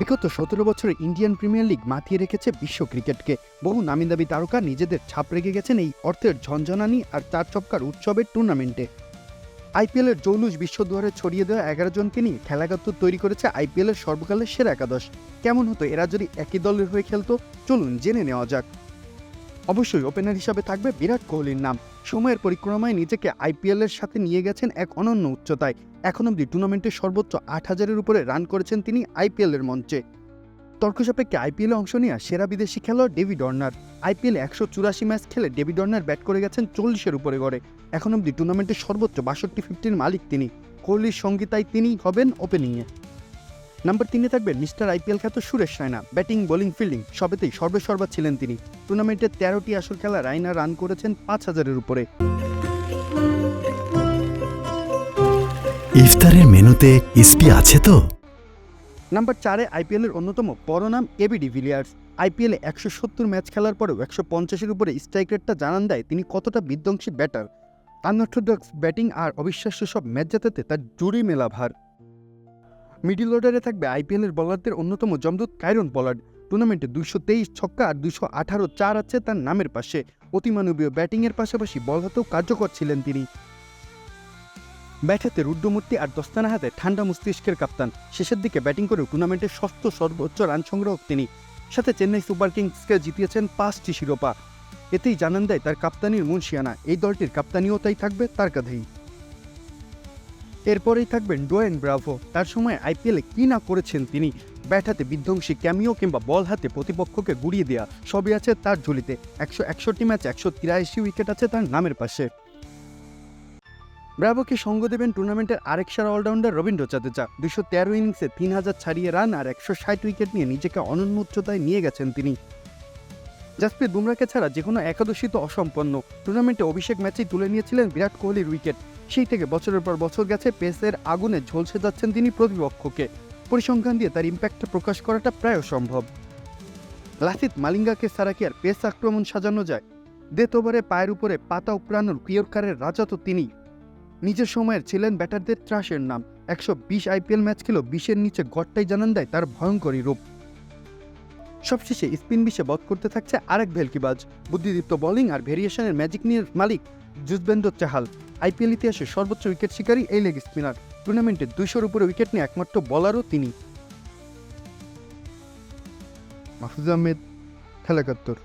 বিগত সতেরো বছরে ইন্ডিয়ান প্রিমিয়ার লিগ মাতিয়ে রেখেছে বিশ্ব ক্রিকেটকে। বহু নামিদাবি তারকা নিজেদের ছাপ রেখে গেছেন এই অর্থের ঝনঝনানি আর চার চপকার উৎসবের টুর্নামেন্টে। আইপিএলের জৌলুস বিশ্বদুয়ারে ছড়িয়ে দেওয়া এগারো জনকে নিয়ে খেলাগত্ব তৈরি করেছে আইপিএলের সর্বকালের সেরা একাদশ। কেমন হতো এরা যদি একই দলের হয়ে খেলতো? চলুন জেনে নেওয়া যাক। অবশ্যই ওপেনার হিসাবে থাকবে বিরাট কোহলির নাম। সময়ের পরিক্রমায় নিজেকে আইপিএলের সাথে নিয়ে গেছেন এক অনন্য উচ্চতায়। এখন অবধি টুর্নামেন্টে সর্বোচ্চ আট হাজারের উপরে রান করেছেন তিনি আইপিএলের মঞ্চে। তর্ক সাপেক্ষে আইপিএলে অংশ নেওয়া সেরা বিদেশি খেলোয়াড় ডেভিড অর্নার। আইপিএলে একশো চুরাশি ম্যাচ খেলে ডেভিড অর্নার ব্যাট করে গেছেন চল্লিশের উপরে গড়ে। এখন অবধি টুর্নামেন্টের সর্বোচ্চ বাষট্টি ফিফটির মালিক তিনি। কোহলির সঙ্গীতায় তাই তিনি হবেন ওপেনিংয়ে নাম্বার তিনে থাকবেন মিস্টার আইপিএল খ্যাত Suresh Raina batting bowling fielding সবেতেই সর্বেসর্বা ছিলেন তিনি। টুর্নামেন্টের তেরোটি আসর খেলা রায়না রান করেছেন পাঁচ হাজারের উপরে। ইফতারের মেনুতে ইসপি আছে তো? নাম্বার চারে আইপিএলের অন্যতম বড় নাম এবি ডিভিলিয়ার্স আইপিএলে একশো সত্তর ম্যাচ খেলার পরেও একশো পঞ্চাশের উপরে স্ট্রাইক রেটটা জানান দেয় তিনি কতটা বিধ্বংসী ব্যাটার। আনঅর্থোডক্স ব্যাটিং আর অবিশ্বাস্য সব ম্যাচ জেতাতে তার জুড়ি মেলা ভার মিডিল অর্ডারে থাকবে আইপিএলের বলারদের অন্যতম জমদূত কাইরন পলার্ড। টুর্নামেন্টে দুইশো তেইশ ছক্কা আর দুইশো আঠারো চার আছে তার নামের পাশে। অতিমানবীয় ব্যাটিংয়ের পাশাপাশি বল হাতেও কার্যকর ছিলেন তিনি। ব্যাট হাতে রুদ্রমূর্তি আর দস্তানা হাতে ঠান্ডা মস্তিষ্কের কাপ্তান। শেষের দিকে ব্যাটিং করেও টুর্নামেন্টের ষষ্ঠ সর্বোচ্চ রান সংগ্রাহক তিনি। সাথে চেন্নাই সুপার কিংসকে জিতিয়েছেন পাঁচটি শিরোপা। এতেই জানান দেয় তার কাপ্তানির মুন্সিয়ানা এই দলটির কাপ্তানিও তাই থাকবে তার কাঁধেই। এরপরেই থাকবেন ডোয়েন ব্রাভো। তার সময় আইপিএলে কি না করেছেন তিনি? ব্যাট হাতে বিধ্বংসী ক্যামিও কিংবা বল হাতে প্রতিপক্ষকে গুড়িয়ে দেওয়া সবই আছে তার ঝুলিতে। একশো একষট্টি ম্যাচ, একশো তিরাশি উইকেট আছে তার নামের পাশে। ব্রাভোকে সঙ্গ দেবেন টুর্নামেন্টের আরেক সেরা অলরাউন্ডার রবীন্দ্র জাদেজা। দুশো তেরো ইনিংসে তিন হাজার ছাড়িয়ে রান আর একশো ষাট উইকেট নিয়ে নিজেকে অনন্য উচ্চতায় নিয়ে গেছেন তিনি। জাসপ্রীত বুমরাকে ছাড়া যে কোনো একাদশী তো অসম্পন্ন। টুর্নামেন্টে অভিষেক ম্যাচেই তুলে নিয়েছিলেন বিরাট কোহলির উইকেট। সেই থেকে বছরের পর বছর গেছে, পেসের আগুনে ঝলসে যাচ্ছেন তিনি প্রতিপক্ষকে। পরিসংখ্যান দিয়ে তার ইম্প্যাক্টটা প্রকাশ করাটা প্রায় অসম্ভব। লাসিত মালিঙ্গাকে ছাড়া কি আর পেস আক্রমণ সাজানো যায়? ওভারে পায়ের উপরে পাতা উপড়ানোর পিয়রকারের রাজা তো তিনি নিজের সময়ের ছিলেন ব্যাটারদের ত্রাসের নাম। একশো বিশ আইপিএল ম্যাচ খেলেও বিশের নিচে গড়টাই জানান দেয় তার ভয়ঙ্করী রূপ। সবশেষে স্পিন বিশে বধ করতে থাকছে আরেক ভেলকিবাজ। বুদ্ধিদীপ্ত বোলিং আর ভেরিয়েশনের ম্যাজিক নিয়ে মালিক জুজবেন্দ্র চাহাল। আইপিএল ইতিহাসে সর্বোচ্চ উইকেট শিকারী এই লেগ স্পিনার। টুর্নামেন্টে দুইশোর উপরে উইকেট নিয়ে একমাত্র বলারও তিনি। মাহফুজ আহমেদ, খেলাকাত্তর।